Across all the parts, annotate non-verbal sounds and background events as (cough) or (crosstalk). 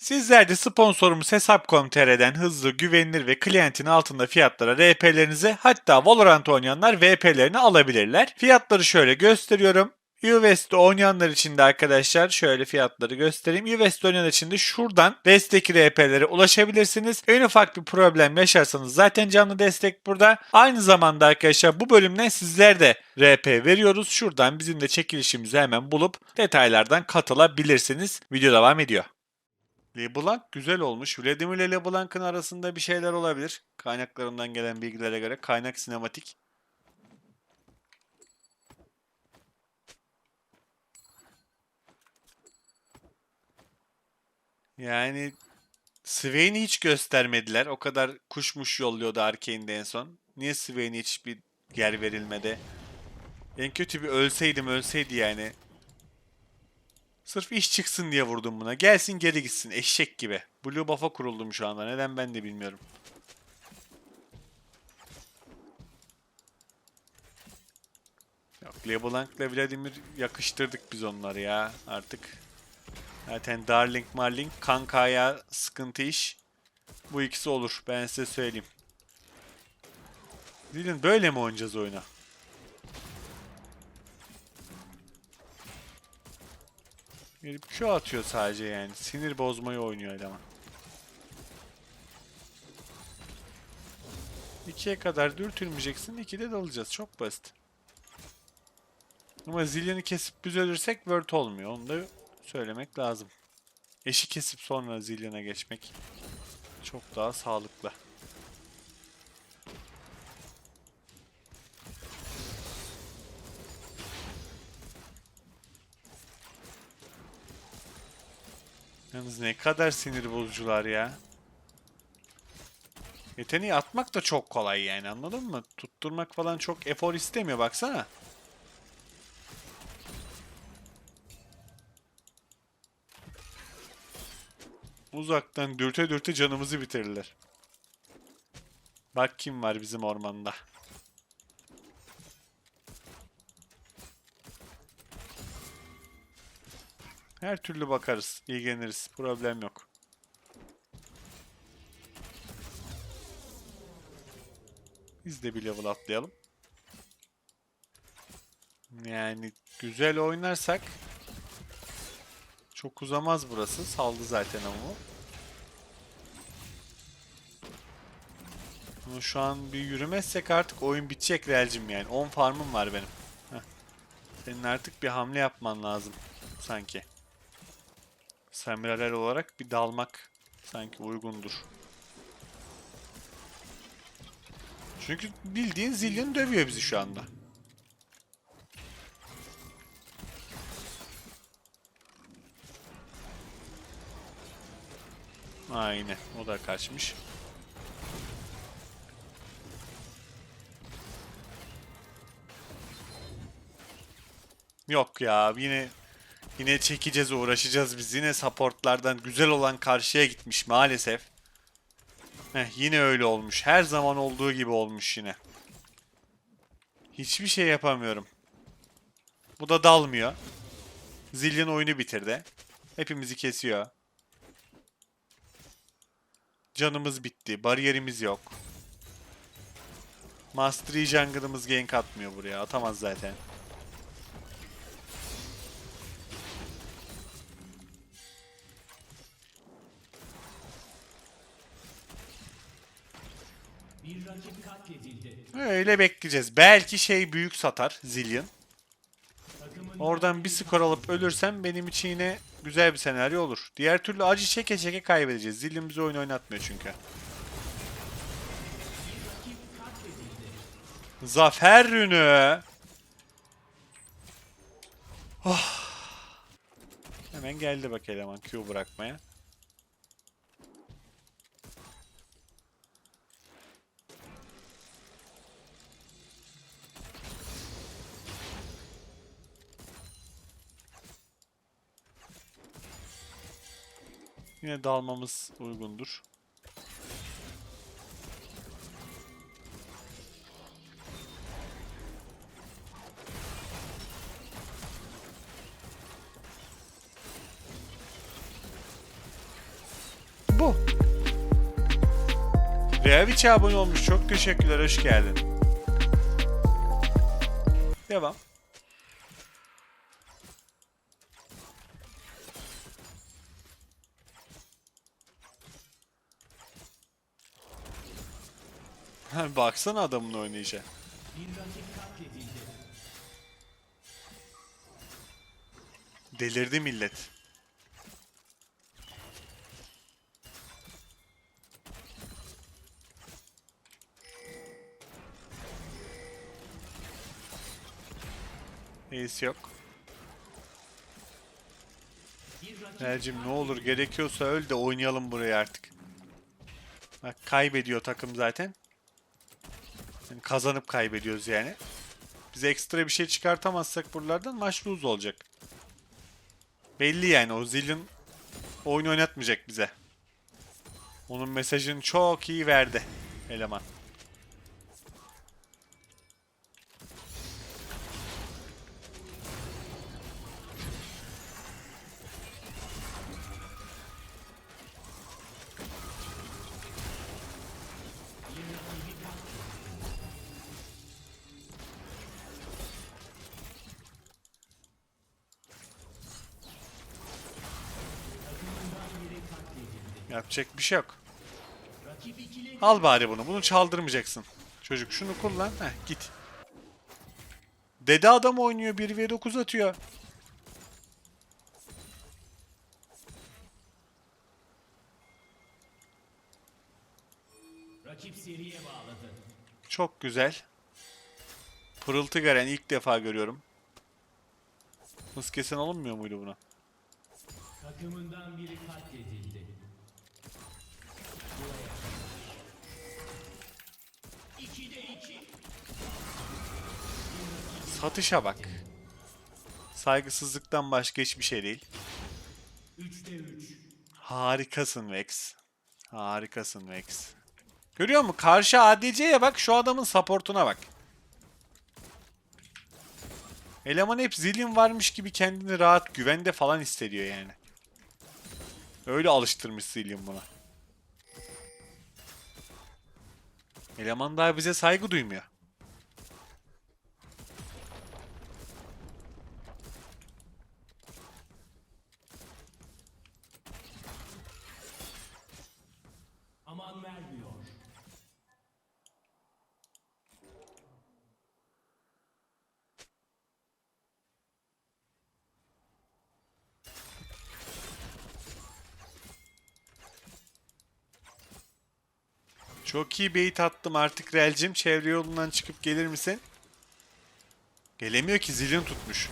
Sizler de sponsorumuz Hesap.com.tr'den hızlı, güvenilir ve klientin altında fiyatlara RP'lerinizi hatta Valorant oynayanlar VP'lerini alabilirler. Fiyatları şöyle gösteriyorum. UVS'de oynayanlar için de arkadaşlar şöyle fiyatları göstereyim. UVS'de oynayanlar için de şuradan destek RP'lere ulaşabilirsiniz. En ufak bir problem yaşarsanız zaten canlı destek burada. Aynı zamanda arkadaşlar bu bölümden sizler de RP veriyoruz. Şuradan bizim de çekilişimizi hemen bulup detaylardan katılabilirsiniz. Video devam ediyor. LeBlanc güzel olmuş. Vladimir ile LeBlanc'ın arasında bir şeyler olabilir. Kaynaklarımdan gelen bilgilere göre. Kaynak sinematik. Yani Swain'i hiç göstermediler. O kadar kuşmuş yolluyordu Arkane'de en son. Niye Swain'e hiç bir yer verilmedi? En kötü bir ölseydim ölseydi yani. Sırf iş çıksın diye vurdum buna. Gelsin geri gitsin eşek gibi. Blue buff'a kuruldum şu anda. Neden ben de bilmiyorum. Yok LeBlanc'la Vladimir yakıştırdık biz onları ya artık. Zaten Darling Marling kankaya sıkıntı iş. Bu ikisi olur ben size söyleyeyim. Dilin böyle mi oynayacağız oyuna? Gelip Q atıyor sadece yani. Sinir bozmayı oynuyor eleman. 2'ye kadar dürtülmeyeceksin. 2'de dalacağız. Çok basit. Ama Zillion'ı kesip biz ölürsek Word olmuyor. Onu da söylemek lazım. Eşi kesip sonra Zillion'a geçmek çok daha sağlıklı. Yalnız ne kadar sinir bozucular ya. Yeteneği atmak da çok kolay yani anladın mı? Tutturmak falan çok efor istemiyor baksana. Uzaktan dürte dürte canımızı bitirirler. Bak kim var bizim ormanda. Her türlü bakarız, ilgileniriz. Problem yok. Biz de bir level atlayalım. Yani güzel oynarsak çok uzamaz burası. Saldı zaten ama. Ama şu an bir yürümezsek artık oyun bitecek Realcim yani. 10 farmım var benim. Heh. Senin artık bir hamle yapman lazım sanki. Samiraler olarak bir dalmak sanki uygundur. Çünkü bildiğin Zillion dövüyor bizi şu anda. Aynen. O da kaçmış. Yok ya yine yine çekeceğiz uğraşacağız biz. Yine supportlardan güzel olan karşıya gitmiş maalesef. Heh, yine öyle olmuş. Her zaman olduğu gibi olmuş yine. Hiçbir şey yapamıyorum. Bu da dalmıyor. Zillion oyunu bitirdi. Hepimizi kesiyor. Canımız bitti. Bariyerimiz yok. Mastery jungle'ımız gank atmıyor buraya. Atamaz zaten. Öyle bekleyeceğiz. Belki şey büyük satar Zillion. Oradan bir skor alıp ölürsem benim için yine güzel bir senaryo olur. Diğer türlü acı çeke çeke kaybedeceğiz. Zillion bize oyun oynatmıyor çünkü. Zafer rünü. Oh. Hemen geldi bak eleman Q bırakmaya. Yine dalmamız uygundur. bu. Reaviç'e abone olmuş. Çok teşekkürler. Hoş geldin. Devam. Baksana adamın oynayışa. Delirdi millet. Ace yok. Elcim ne olur gerekiyorsa öl de oynayalım buraya artık. Bak kaybediyor takım zaten. Yani kazanıp kaybediyoruz yani. Biz ekstra bir şey çıkartamazsak buralardan maç lose olacak. Belli yani o Zill'in oyun oynatmayacak bize. Onun mesajını çok iyi verdi eleman. Yapacak bir şey yok. Al bari bunu. Bunu çaldırmayacaksın. Çocuk şunu kullan. Heh git. Dede adam oynuyor. 1v9 atıyor. rakip seriye bağladı. Çok güzel. Pırıltı Garen ilk defa görüyorum. Hız kesen olmuyor muydu buna? Takımından biri katledildi. Satışa bak. Saygısızlıktan başka hiçbir şey değil. Üçte üç. Harikasın Vex. Harikasın Vex. Görüyor musun? Karşı ADC'ye bak şu adamın supportuna bak. Eleman hep zilin varmış gibi kendini rahat güvende falan hissediyor yani. Öyle alıştırmış zilin buna. Eleman daha bize saygı duymuyor. Aman vermiyor. Çok iyi bait attım artık Relcim. Çevre yolundan çıkıp gelir misin? Gelemiyor ki zilin tutmuş.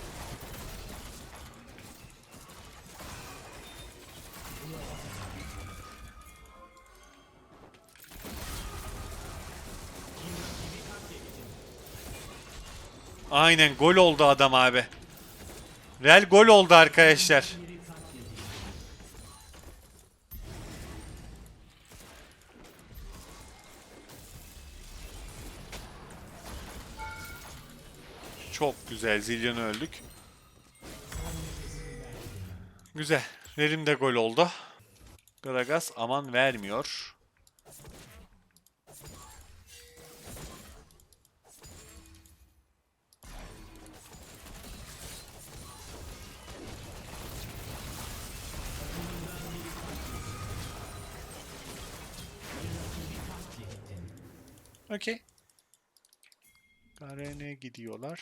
Aynen gol oldu adam abi. Real gol oldu arkadaşlar. Güzel Zillion'u öldük. Güzel. Verim de gol oldu. Gragas aman vermiyor. Okey. Garen'e gidiyorlar.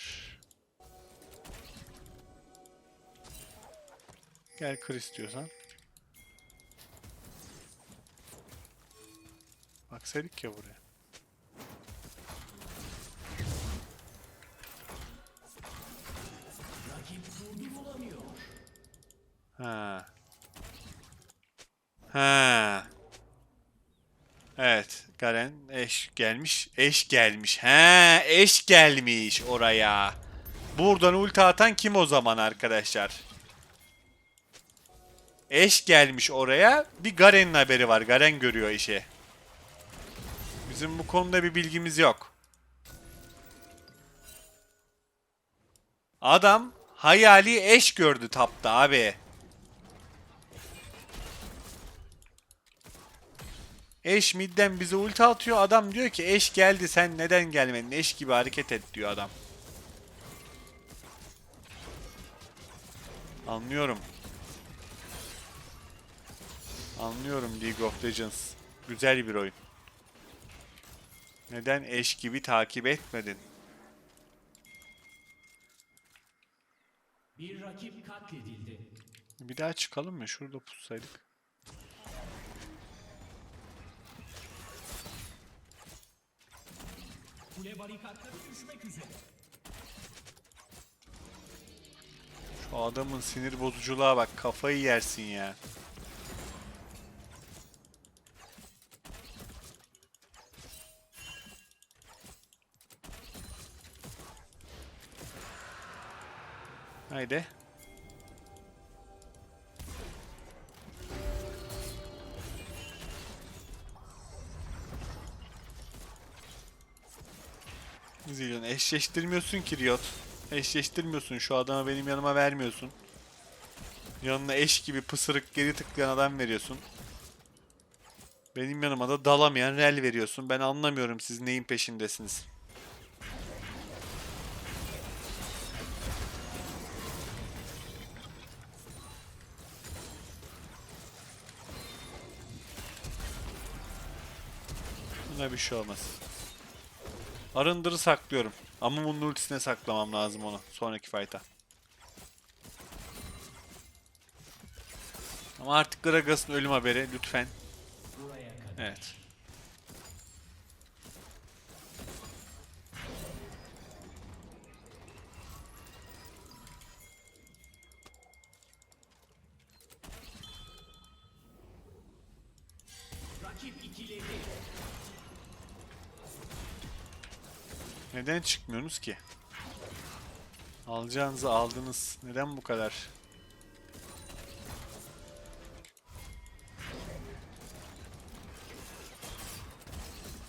Gel kır istiyorsan. Baksaydık ya buraya. Ha. Ha. Evet, Garen eş gelmiş. Eş gelmiş. He, eş gelmiş oraya. Buradan ulti atan kim o zaman arkadaşlar? Eş gelmiş oraya. Bir Garen'in haberi var. Garen görüyor işi. Bizim bu konuda bir bilgimiz yok. Adam hayali eş gördü tapta abi. Eş midden bize ulti atıyor. Adam diyor ki eş geldi sen neden gelmedin? Eş gibi hareket et diyor adam. Anlıyorum. Anlıyorum League of Legends. Güzel bir oyun. Neden eş gibi takip etmedin? Bir rakip katledildi. Bir daha çıkalım mı? Şurada pussaydık. Kule barikatları düşmek üzere. Şu adamın sinir bozuculuğa bak. Kafayı yersin ya. Haydi. Zilyon eşleştirmiyorsun ki Riot. Eşleştirmiyorsun şu adamı benim yanıma vermiyorsun. Yanına eş gibi pısırık geri tıklayan adam veriyorsun. Benim yanıma da dalamayan rel veriyorsun. Ben anlamıyorum siz neyin peşindesiniz. Buna bir şey olmaz. Arındırı saklıyorum. Ama bunun ultisine saklamam lazım onu. Sonraki fight'a. Ama artık Gragas'ın ölüm haberi lütfen. Evet. Neden çıkmıyorsunuz ki? Alacağınızı aldınız. Neden bu kadar?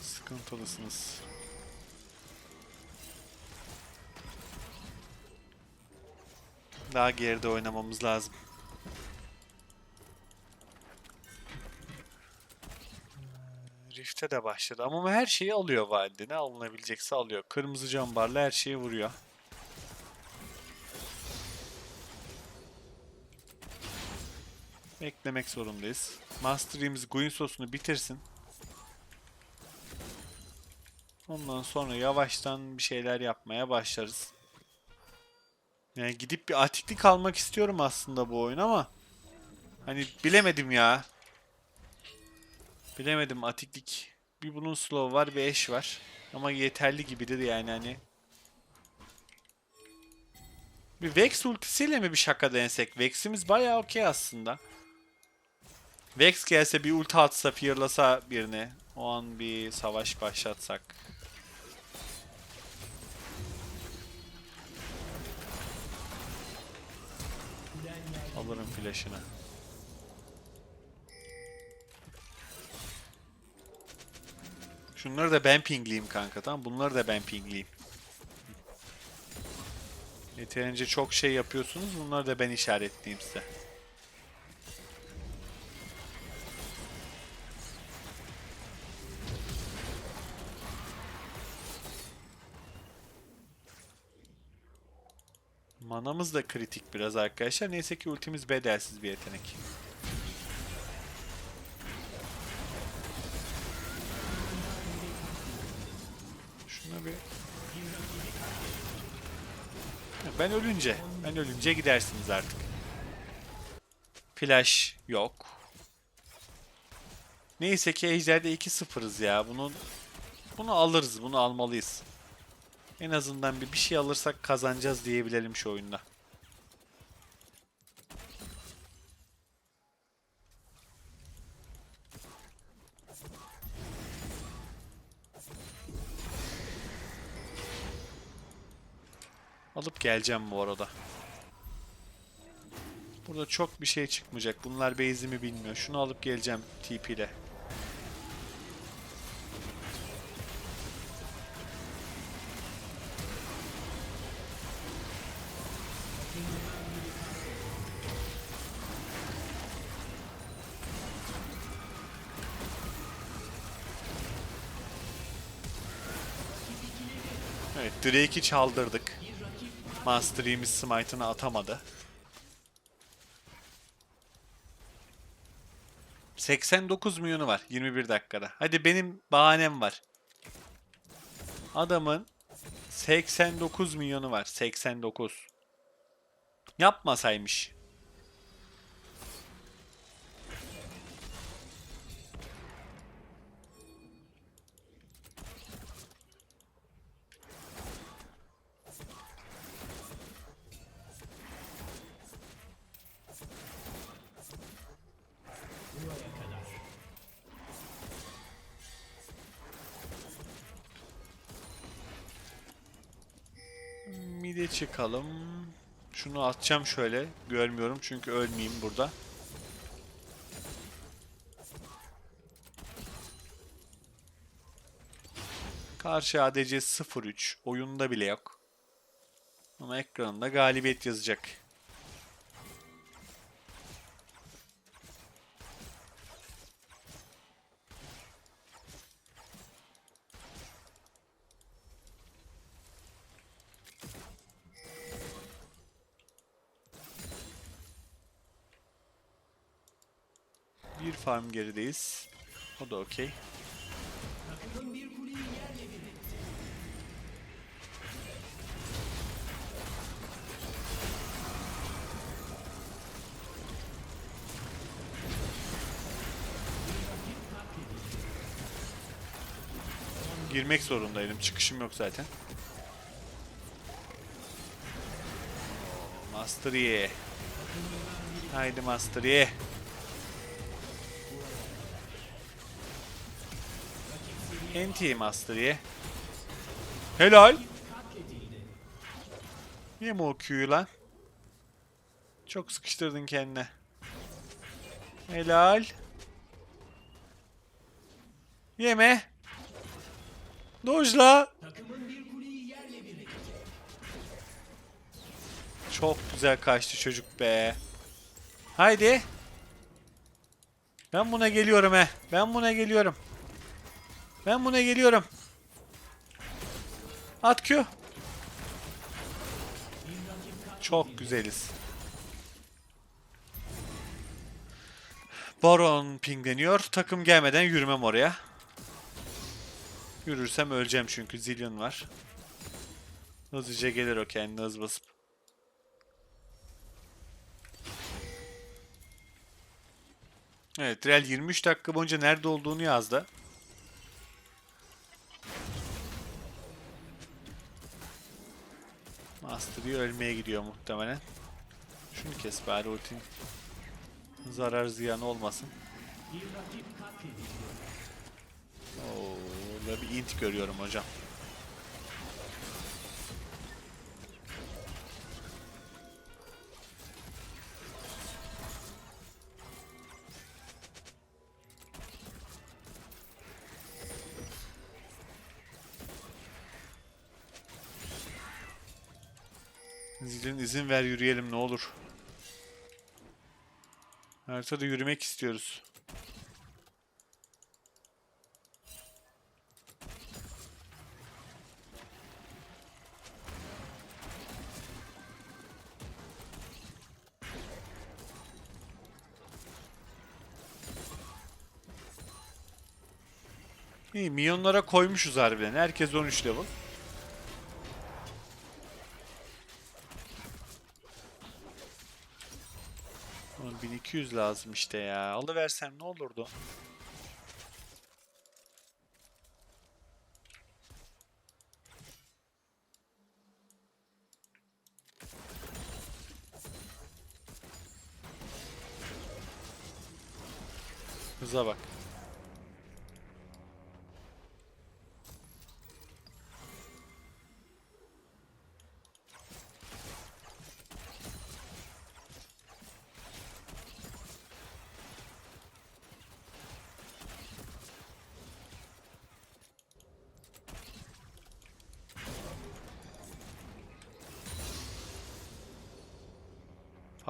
Sıkıntılısınız. Daha geride oynamamız lazım. Rift'e de başladı ama her şeyi alıyor valide. Ne alınabilecekse alıyor. Kırmızı cambarla her şeyi vuruyor. Beklemek zorundayız. Master'imiz Guinsos'unu bitirsin. Ondan sonra yavaştan bir şeyler yapmaya başlarız. Yani gidip bir atiklik almak istiyorum aslında bu oyun ama hani bilemedim ya. Bilemedim atiklik. Bir bunun slow var bir eş var. Ama yeterli gibidir yani hani. Bir Vex ultisiyle mi bir şaka denesek? Vex'imiz bayağı okey aslında. Vex gelse bir ulti atsa, fearlasa birini. O an bir savaş başlatsak. Alırım flash'ını. Şunları da ben pingleyeyim kanka tamam Bunları da ben pingleyeyim. Yeterince çok şey yapıyorsunuz. Bunları da ben işaretleyeyim size. Manamız da kritik biraz arkadaşlar. Neyse ki ultimiz bedelsiz bir yetenek. Ben ölünce, ben ölünce gidersiniz artık. Flash yok. Neyse ki Ejder'de 2-0'ız ya. Bunun bunu alırız, bunu almalıyız. En azından bir bir şey alırsak kazanacağız diyebilelim şu oyunda. Alıp geleceğim bu arada. Burada çok bir şey çıkmayacak. Bunlar base'imi bilmiyor. Şunu alıp geleceğim TP ile. Evet, Drake'i çaldırdık. Master Yi'miz smite'ını atamadı. 89 milyonu var 21 dakikada. Hadi benim bahanem var. Adamın 89 milyonu var. 89. Yapmasaymış. Mide çıkalım. Şunu atacağım şöyle. Görmüyorum çünkü ölmeyeyim burada. Karşı ADC 0-3. Oyunda bile yok. Ama ekranında galibiyet yazacak. Gerideyiz. O da okey. Girmek zorundaydım. Çıkışım yok zaten. Master Yi. Haydi Master Yi. NT Master Yi. Helal. Niye mi o Q'yu lan? Çok sıkıştırdın kendine. Helal. Yeme. Dojla. Çok güzel kaçtı çocuk be. Haydi. Ben buna geliyorum he. Ben buna geliyorum. Ben buna geliyorum. At Q. Çok güzeliz. Baron pingleniyor. Takım gelmeden yürümem oraya. Yürürsem öleceğim çünkü zilyon var. Hızlıca gelir o kendine hız basıp. Evet, Real 23 dakika boyunca nerede olduğunu yazdı. Mastery ölmeye gidiyor muhtemelen. Şunu kes bari ultin. Zarar ziyan olmasın. Oo, burada bir int görüyorum hocam. İzin ver yürüyelim ne olur. Haritada yürümek istiyoruz. İyi milyonlara koymuşuz harbiden. Herkes 13 level. Oğlum 1200 lazım işte ya. Alıversem ne olurdu? Hıza bak.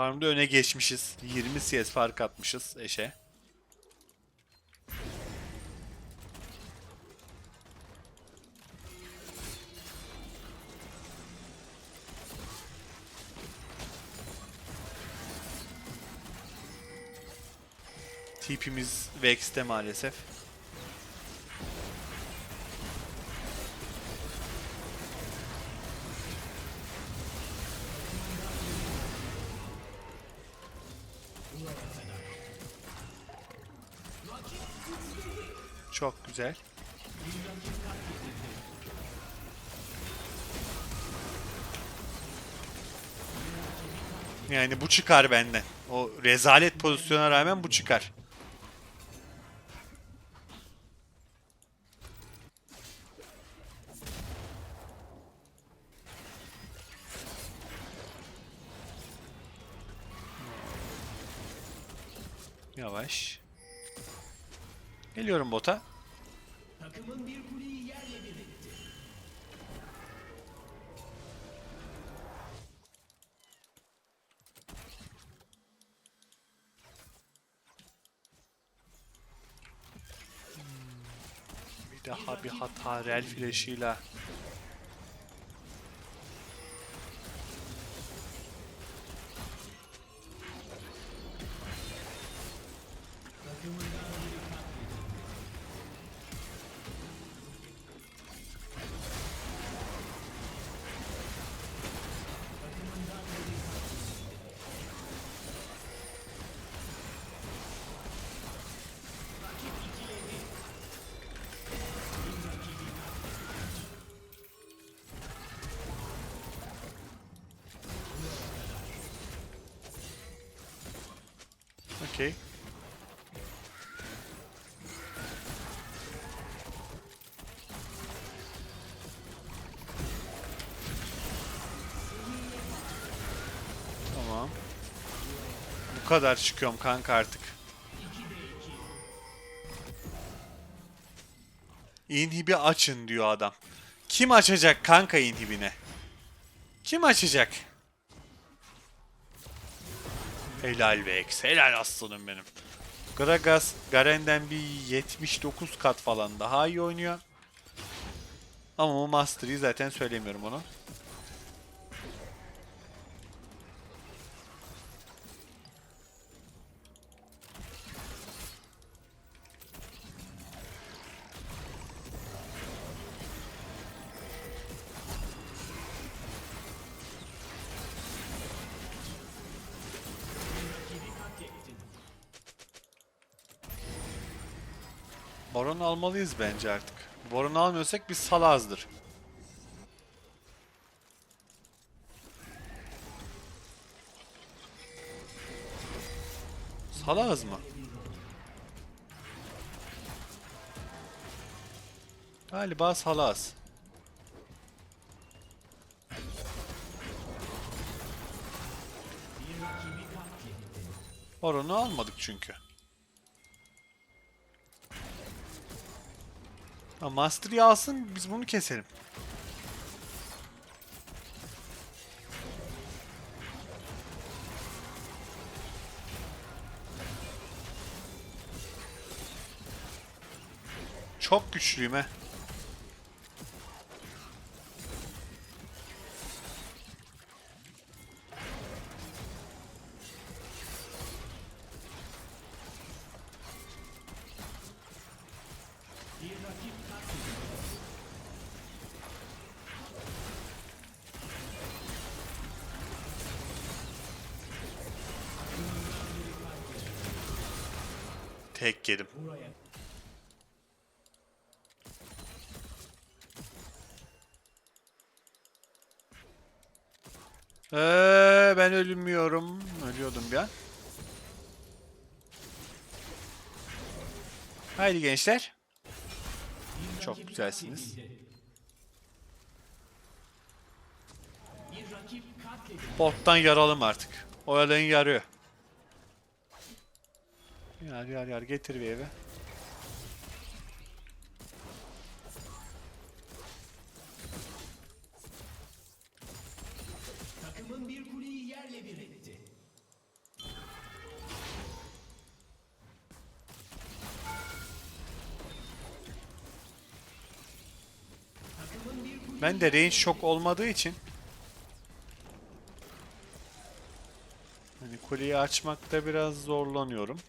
Farmda öne geçmişiz. 20 CS fark atmışız eşe. TP'miz Vex'te maalesef. Güzel. Yani bu çıkar benden. O rezalet pozisyona rağmen bu çıkar. Yavaş. Geliyorum bota. Takımın bir kuleyi yerle bir etti. Bir daha bir hata rel flash'ıyla. Okey. Tamam. Bu kadar çıkıyorum kanka artık. İnhibi açın diyor adam. Kim açacak kanka inhibine? Kim açacak? Helal Vex. Helal aslanım benim. Gragas Garen'den bir 79 kat falan daha iyi oynuyor. Ama o Mastery'i zaten söylemiyorum onu. Baron almalıyız bence artık. Baron almıyorsak biz salazdır. Salaz mı? Galiba salaz. Baron'u almadık çünkü. Ha, Mastery alsın biz bunu keselim. Çok güçlüyüm he. Ee, ben ölmüyorum. Ölüyordum bir an. Haydi gençler. Çok güzelsiniz. Bottan yaralım artık. Oyalayın yarıyor. Yar yar yar getir bir eve. Ben de range çok olmadığı için hani kuleyi açmakta biraz zorlanıyorum.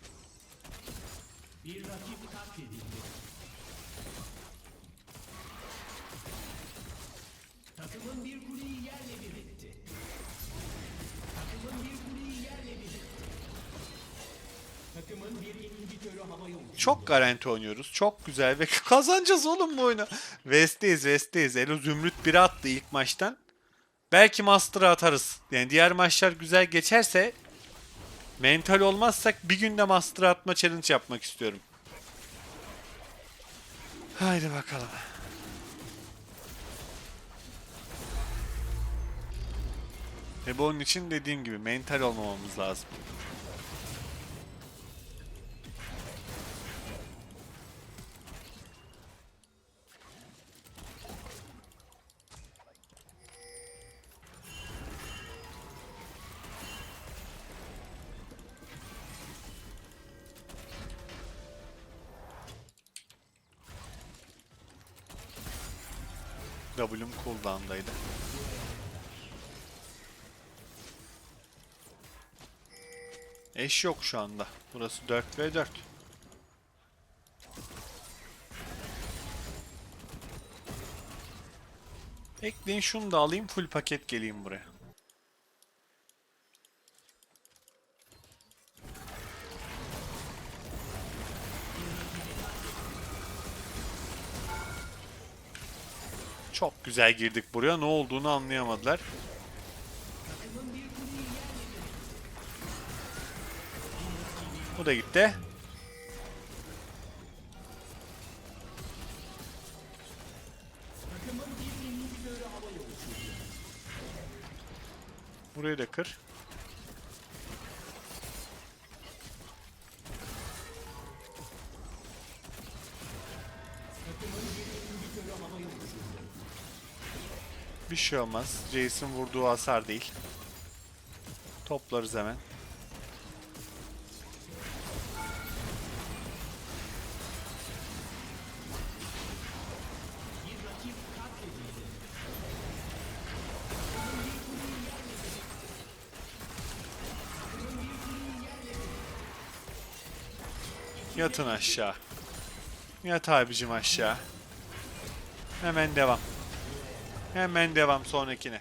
Takımın bir kuleyi yerle bir etti. Takımın bir Çok garanti oynuyoruz. Çok güzel ve (laughs) kazanacağız oğlum bu oyunu. West'teyiz West'teyiz. Elo Zümrüt 1 attı ilk maçtan. Belki Master'ı atarız. Yani diğer maçlar güzel geçerse mental olmazsak bir günde Master'ı atma challenge yapmak istiyorum. Haydi bakalım. Ve bu onun için dediğim gibi mental olmamamız lazım. W'm cooldown'daydı. Eş yok şu anda. Burası 4 ve 4. Ekleyin şunu da alayım full paket geleyim buraya. Çok güzel girdik buraya. Ne olduğunu anlayamadılar. Bu da gitti. Burayı da kır. Şey olmaz. Jason vurduğu hasar değil. Toplarız hemen. Yatın aşağı. Yat abicim aşağı. Hemen devam. Hemen devam sonrakine.